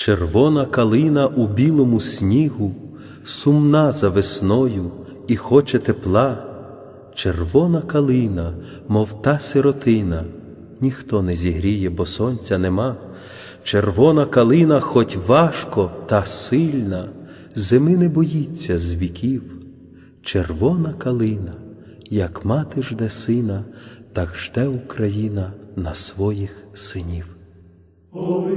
Червона калина у білому снігу, сумна за весною і хоче тепла. Червона калина, мов та сиротина, ніхто не зігріє, бо сонця нема. Червона калина, хоть важко та сильна, зими не боїться з віків. Червона калина, як мати жде сина, так жде Україна на своїх синів. Ой,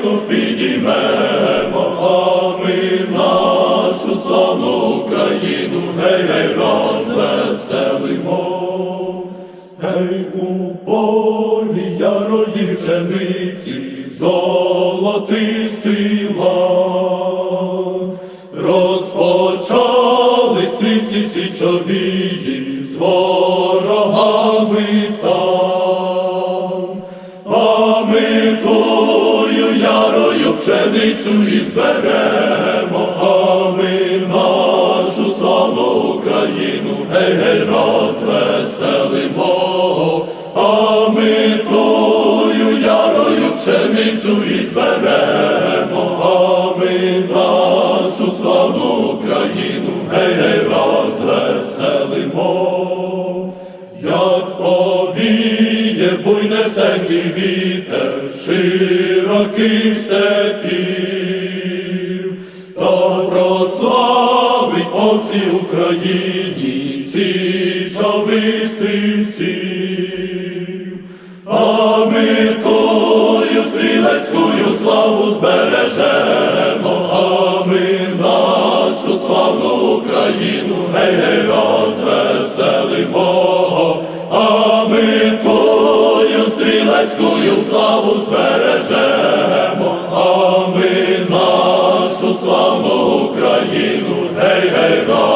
калину підіймемо, а ми нашу славну Україну гей, гей, розвеселимо. Гей, у полі ярої пшениці золотистий лан. Розпочали стрільці січовії з ворогами там. А ми тою ярою пшеницю і зберемо, а ми нашу славну Україну гей, гей, розвеселимо, а ми тою ярою пшеницю і зберемо, а ми нашу славну Україну гей, гей, розвеселимо. Як повіє буйнесенький вітер широких степів, та прославить по всій Україні січових стрільців. А ми тою стрілецькою славу збережемо, Христецькую славу збережемо, а ми нашу славну Україну, гей, гей, гей.